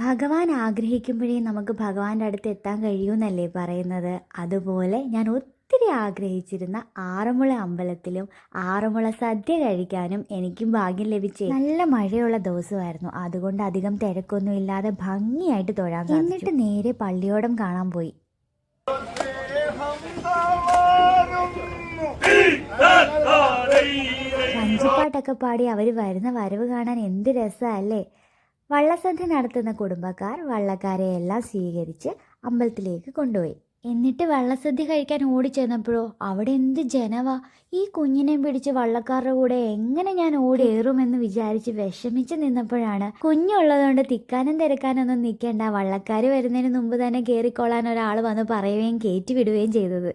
ഭഗവാൻ ആഗ്രഹിക്കുമ്പോഴേ നമുക്ക് ഭഗവാന്റെ അടുത്ത് എത്താൻ കഴിയൂന്നല്ലേ പറയുന്നത്? അതുപോലെ ഞാൻ ഒത്തിരി ആഗ്രഹിച്ചിരുന്ന ആറന്മുള അമ്പലത്തിലും ആറന്മുള സദ്യ കഴിക്കാനും എനിക്കും ഭാഗ്യം ലഭിച്ചു. നല്ല മഴയുള്ള ദിവസമായിരുന്നു. അതുകൊണ്ട് അധികം തിരക്കൊന്നും ഇല്ലാതെ ഭംഗിയായിട്ട് തൊഴാൻ എന്നിട്ട് നേരെ പള്ളിയോടം കാണാൻ പോയി. വഞ്ചിപ്പാട്ടൊക്കെ പാടി അവർ വരുന്ന വരവ് കാണാൻ എന്ത് രസമല്ലേ? വള്ളസദ്യ നടത്തുന്ന കുടുംബക്കാർ വള്ളക്കാരെ എല്ലാം സ്വീകരിച്ച് അമ്പലത്തിലേക്ക് കൊണ്ടുപോയി. എന്നിട്ട് വള്ളസദ്യ കഴിക്കാൻ ഓടിച്ചെന്നപ്പോഴോ അവിടെ എന്ത് ജനവ? ഈ കുഞ്ഞിനെ പിടിച്ച് വള്ളക്കാരുടെ കൂടെ എങ്ങനെ ഞാൻ ഓടിയേറുമെന്ന് വിചാരിച്ച് വിഷമിച്ച് നിന്നപ്പോഴാണ് കുഞ്ഞുള്ളതുകൊണ്ട് തിക്കാനും തിരക്കാനൊന്നും നിൽക്കേണ്ട വള്ളക്കാർ വരുന്നതിന് മുമ്പ് തന്നെ കയറിക്കൊള്ളാൻ ഒരാൾ വന്ന് പറയുകയും കയറ്റി വിടുകയും ചെയ്തത്.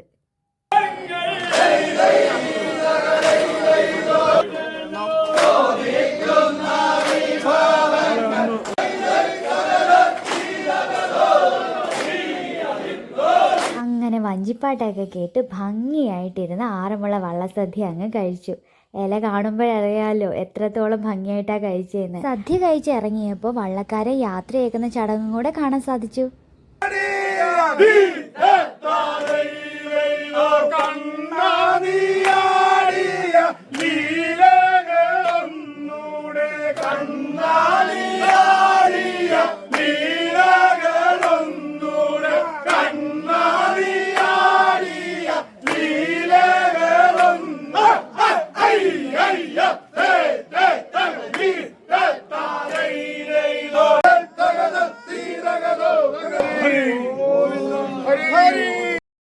വഞ്ചിപ്പാട്ടൊക്കെ കേട്ട് ഭംഗിയായിട്ടിരുന്ന് ആറന്മുള വള്ളസദ്യ അങ്ങ് കഴിച്ചു. ഇല കാണുമ്പോഴറിയാലോ എത്രത്തോളം ഭംഗിയായിട്ടാണ് കഴിച്ചതെന്ന് സദ്യ കഴിച്ച് ഇറങ്ങിയപ്പോൾ വള്ളക്കാരെ യാത്രയേക്കുന്ന ചടങ്ങും കൂടെ കാണാൻ സാധിച്ചു.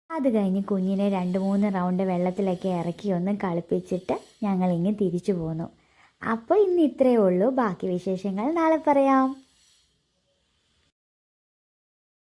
അത് കഴിഞ്ഞ് കുഞ്ഞിനെ രണ്ട് മൂന്ന് റൗണ്ട് വെള്ളത്തിലൊക്കെ ഇറക്കി ഒന്ന് കളിപ്പിച്ചിട്ട് ഞങ്ങൾ ഇങ്ങ് തിരിച്ചു പോന്നു. അപ്പോൾ ഇന്ന് ഇത്രയേ ഉള്ളൂ. ബാക്കി വിശേഷങ്ങൾ നാളെ പറയാം.